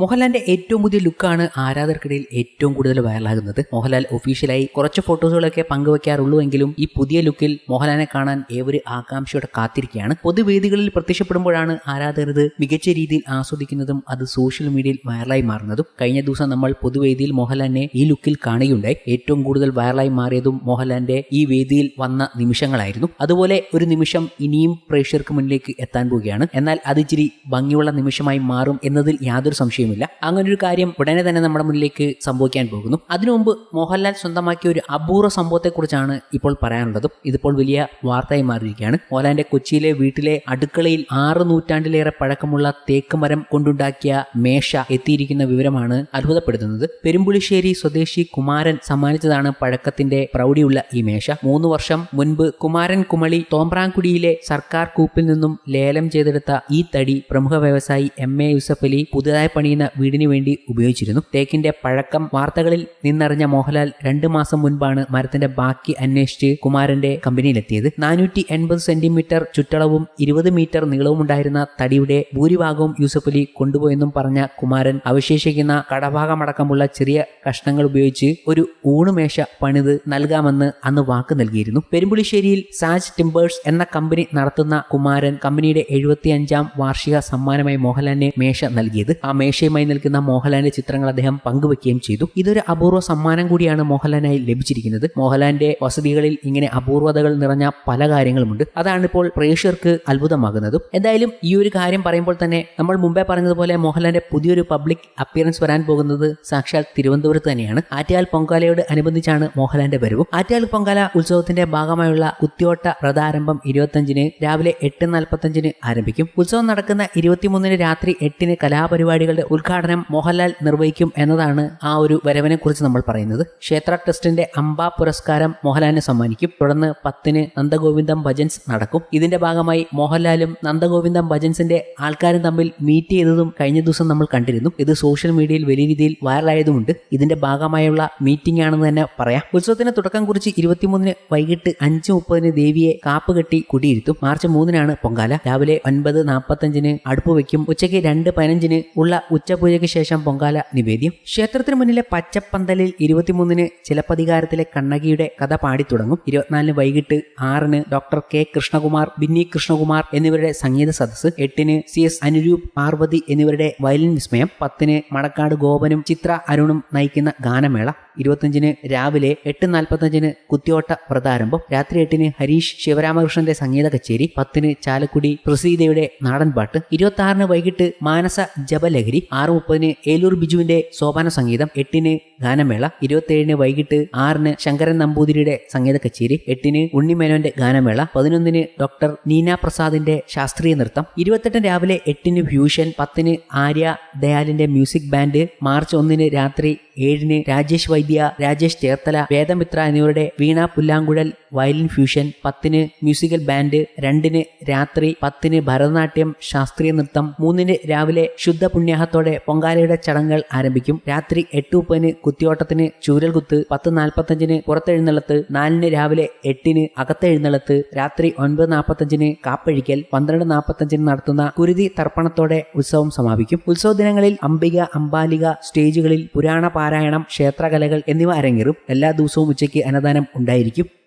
മോഹൻലാലിന്റെ ഏറ്റവും പുതിയ ലുക്കാണ് ആരാധകർക്കിടയിൽ ഏറ്റവും കൂടുതൽ വൈറലാകുന്നത്. മോഹൻലാൽ ഒഫീഷ്യലായി കുറച്ച് ഫോട്ടോസുകളൊക്കെ പങ്കുവെക്കാറുള്ളൂ എങ്കിലും ഈ പുതിയ ലുക്കിൽ മോഹൻലാലിനെ കാണാൻ ഏവര് ആകാംക്ഷയോടെ കാത്തിരിക്കുകയാണ്. പൊതുവേദികളിൽ പ്രത്യക്ഷപ്പെടുമ്പോഴാണ് ആരാധകർ ഇത് മികച്ച രീതിയിൽ ആസ്വദിക്കുന്നതും അത് സോഷ്യൽ മീഡിയയിൽ വൈറലായി മാറുന്നതും. കഴിഞ്ഞ ദിവസം നമ്മൾ പൊതുവേദിയിൽ മോഹൻലാലിനെ ഈ ലുക്കിൽ കാണുകയുണ്ടായി. ഏറ്റവും കൂടുതൽ വൈറലായി മാറിയതും മോഹൻലാലിന്റെ ഈ വേദിയിൽ വന്ന നിമിഷങ്ങളായിരുന്നു. അതുപോലെ ഒരു നിമിഷം ഇനിയും പ്രേക്ഷകർക്ക് മുന്നിലേക്ക് എത്താൻ പോവുകയാണ്. എന്നാൽ അത് ഇച്ചിരി ഭംഗിയുള്ള നിമിഷമായി മാറും എന്നതിൽ യാതൊരു സംശയവുമില്ല അങ്ങനെ ഒരു കാര്യം ഉടനെ തന്നെ നമ്മുടെ മുന്നിലേക്ക് സംഭവിക്കാൻ പോകുന്നു. അതിനു മുമ്പ് മോഹൻലാൽ സ്വന്തമാക്കിയ ഒരു അപൂർവ സംഭവത്തെക്കുറിച്ചാണ് ഇപ്പോൾ പറയാനുള്ളതും. ഇതിപ്പോൾ വലിയ വാർത്തയായി മാറിയിരിക്കുകയാണ്. മോഹൻലാലിന്റെ കൊച്ചിയിലെ വീട്ടിലെ അടുക്കളയിൽ ആറ് നൂറ്റാണ്ടിലേറെ പഴക്കമുള്ള തേക്ക് മരം കൊണ്ടുണ്ടാക്കിയ മേശ എത്തിയിരിക്കുന്ന വിവരമാണ് അത്ഭുതപ്പെടുത്തുന്നത്. പെരുമ്പുളിശ്ശേരി സ്വദേശി കുമാരൻ സമ്മാനിച്ചതാണ് പഴക്കത്തിന്റെ പ്രൗഢിയുള്ള ഈ മേശ. മൂന്ന് വർഷം മുൻപ് കുമാരൻ കുമളി തോമ്പ്രാൻകുടിയിലെ സർക്കാർ കൂപ്പിൽ നിന്നും ലേലം ചെയ്തെടുത്ത ഈ തടി പ്രമുഖ വ്യവസായി എം എ യൂസഫ് അലി പുതുതായി പണിയുന്ന വീടിന് വേണ്ടി ഉപയോഗിച്ചിരുന്നു. തേക്കിന്റെ പഴക്കം വാർത്തകളിൽ നിന്നറിഞ്ഞ മോഹൻലാൽ രണ്ട് മാസം മുൻപാണ് മരത്തിന്റെ ബാക്കി അന്വേഷിച്ച് കുമാരന്റെ കമ്പനിയിലെത്തിയത്. നാനൂറ്റി എൺപത് സെന്റിമീറ്റർ ചുറ്റളവും ഇരുപത് മീറ്റർ നീളവും ഉണ്ടായിരുന്ന തടിയുടെ ഭൂരിഭാഗവും യൂസഫ് അലി കൊണ്ടുപോയെന്നും പറഞ്ഞ കുമാരൻ അവശേഷിക്കുന്ന കടഭാഗമടക്കമുള്ള ചെറിയ കഷ്ണങ്ങൾ ഉപയോഗിച്ച് ഒരു ഊണുമേശ പണിത് നൽകാമെന്ന് അന്ന് വാക്ക് നൽകിയിരുന്നു. പെരുമ്പുളിശ്ശേരിയിൽ സാജ് ടിംബേഴ്സ് എന്ന കമ്പനി നടത്തുന്ന കുമാരൻ കമ്പനിയുടെ എഴുപത്തിയഞ്ചാം വാർഷിക സമ്മാനമായി മോഹൻലാലിന് മേശ നൽകിയത്. ആ മേശയുമായി നിൽക്കുന്ന മോഹൻലാലിന്റെ ചിത്രങ്ങൾ അദ്ദേഹം പങ്കുവെക്കുകയും ചെയ്തു. ഇതൊരു അപൂർവ സമ്മാനം കൂടിയാണ് മോഹൻലാലിനായി ലഭിച്ചിരിക്കുന്നത്. മോഹൻലാലിന്റെ വസതികളിൽ ഇങ്ങനെ അപൂർവതകൾ നിറഞ്ഞ പല കാര്യങ്ങളുമുണ്ട്. അതാണ് ഇപ്പോൾ പ്രേക്ഷകർക്ക് അത്ഭുതമാകുന്നതും. എന്തായാലും ഈ ഒരു കാര്യം പറയുമ്പോൾ തന്നെ നമ്മൾ മുമ്പേ പറഞ്ഞതുപോലെ മോഹൻലാലിന്റെ പുതിയൊരു പബ്ലിക് അപ്പിയറൻസ് വരാൻ പോകുന്നത് സാക്ഷാൽ തിരുവനന്തപുരത്ത് തന്നെയാണ്. ആറ്റയാൽ പൊങ്കാലയോട് അനുബന്ധിച്ചാണ് മോഹൻലാലിന്റെ വരവ്. ആറ്റയാൽ പൊങ്കാല ഉത്സവത്തിന്റെ ഭാഗമായുള്ള കുത്തിയോട്ട വ്രതാരംഭം ഇരുപത്തഞ്ചിന് രാവിലെ എട്ട് നാൽപ്പത്തഞ്ചിന് ആരംഭിക്കും. ഉത്സവം നടക്കുന്ന ഇരുപത്തിമൂന്നിന് രാത്രി എട്ടിന് കലാപരിപാടികളുടെ ഉദ്ഘാടനം മോഹൻലാൽ നിർവഹിക്കും എന്നതാണ് ആ ഒരു വരവിനെ കുറിച്ച് നമ്മൾ പറയുന്നത്. ക്ഷേത്ര ട്രസ്റ്റിന്റെ അംബ പുരസ്കാരം മോഹൻലാലിന് സമ്മാനിക്കും. തുടർന്ന് പത്തിന് നന്ദഗോവിന്ദം ഭജൻസ് നടക്കും. ഇതിന്റെ ഭാഗമായി മോഹൻലാലും നന്ദഗോവിന്ദം ഭജൻസിന്റെ ആൾക്കാരും തമ്മിൽ മീറ്റ് ചെയ്തതും കഴിഞ്ഞ ദിവസം നമ്മൾ കണ്ടിരുന്നു. ഇത് സോഷ്യൽ മീഡിയയിൽ വലിയ രീതിയിൽ വൈറലായതുമുണ്ട്. ഇതിന്റെ ഭാഗമായുള്ള മീറ്റിംഗ് ആണെന്ന് തന്നെ പറയാം. ഉത്സവത്തിന് തുടക്കം കുറിച്ച് ഇരുപത്തിമൂന്നിന് വൈകിട്ട് അഞ്ച് മുപ്പതിന് ദേവിയെ കാപ്പ് കെട്ടി കുടിയിരുത്തും. മാർച്ച് മൂന്നിനാണ് പൊങ്കാല. രാവിലെ ഒൻപത് നാൽപ്പത്തഞ്ചിന് അടുപ്പ് വയ്ക്കും ഉച്ചയ്ക്ക് രണ്ട് പതിനഞ്ചിന് ഉള്ള ഉച്ചപൂജയ്ക്ക് ശേഷം പൊങ്കാല നിവേദ്യം. ക്ഷേത്രത്തിന് മുന്നിലെ പച്ചപ്പന്തലിൽ ഇരുപത്തിമൂന്നിന് ചിലപ്പതികാരത്തിലെ കണ്ണകിയുടെ കഥ പാടിത്തുടങ്ങും. ഇരുപത്തിനാലിന് വൈകിട്ട് ആറിന് ഡോക്ടർ കെ കൃഷ്ണകുമാർ ബിന്നി കൃഷ്ണകുമാർ എന്നിവരുടെ സംഗീത സദസ്സ് എട്ടിന് സി എസ് അനുരൂപ് പാർവതി എന്നിവരുടെ വയലിൻ വിസ്മയം പത്തിന് മണക്കാട് ഗോപനും ചിത്ര അരുണും നയിക്കുന്ന ഗാനമേള ഇരുപത്തഞ്ചിന് രാവിലെ എട്ട് നാൽപ്പത്തഞ്ചിന് കുത്തിയോട്ട വ്രതാരംഭം രാത്രി എട്ടിന് ഹരീഷ് ശിവരാമകൃഷ്ണന്റെ സംഗീത കച്ചേരി പത്തിന് ചാലക്കുടി പ്രസീതയുടെ നാടൻപാട്ട് ഇരുപത്തി ആറിന് വൈകിട്ട് മാനസ ജപലഹരി ആറ് മുപ്പതിന് ഏലൂർ ബിജുവിന്റെ സോപാന സംഗീതം എട്ടിന് ഗാനമേള ഇരുപത്തിയേഴിന് വൈകിട്ട് ആറിന് ശങ്കരൻ നമ്പൂതിരിയുടെ സംഗീത കച്ചേരി എട്ടിന് ഉണ്ണിമേനോന്റെ ഗാനമേള പതിനൊന്നിന് ഡോക്ടർ നീന പ്രസാദിന്റെ ശാസ്ത്രീയ നൃത്തം ഇരുപത്തെട്ടിന് രാവിലെ എട്ടിന് ഫ്യൂഷൻ പത്തിന് ആര്യ ദയാലിന്റെ മ്യൂസിക് ബാൻഡ് മാർച്ച് ഒന്നിന് രാത്രി ഏഴിന് രാജേഷ് വൈദ്യ രാജേഷ് ചേർത്തല വേദമിത്ര എന്നിവരുടെ വീണ പുല്ലാങ്കുഴൽ വയലിൻ ഫ്യൂഷൻ പത്തിന് മ്യൂസിക്കൽ ബാൻഡ് രണ്ടിന് രാത്രി പത്തിന് ഭരതനാട്യം ശാസ്ത്രീയ നൃത്തം മൂന്നിന് രാവിലെ ശുദ്ധ പുണ്യാഹത്തോടെ പൊങ്കാലയുടെ ചടങ്ങുകൾ ആരംഭിക്കും. രാത്രി എട്ട് മുപ്പതിന് കുത്തിയോട്ടത്തിന് ചൂരൽ കുത്ത് പത്ത് നാൽപ്പത്തഞ്ചിന് പുറത്തെഴുന്നള്ളത്ത് നാലിന് രാവിലെ എട്ടിന് അകത്തെഴുന്നള്ളത്ത് രാത്രി ഒൻപത് നാൽപ്പത്തഞ്ചിന് കാപ്പഴിക്കൽ പന്ത്രണ്ട് നാൽപ്പത്തഞ്ചിന് നടത്തുന്ന കുരുതി തർപ്പണത്തോടെ ഉത്സവം സമാപിക്കും. ഉത്സവ ദിനങ്ങളിൽ അംബിക അംബാലിക സ്റ്റേജുകളിൽ പുരാണ പാരായണം ക്ഷേത്രകലകൾ എന്നിവ അരങ്ങേറും. എല്ലാ ദിവസവും ഉച്ചയ്ക്ക് അന്നദാനം ഉണ്ടായിരിക്കും.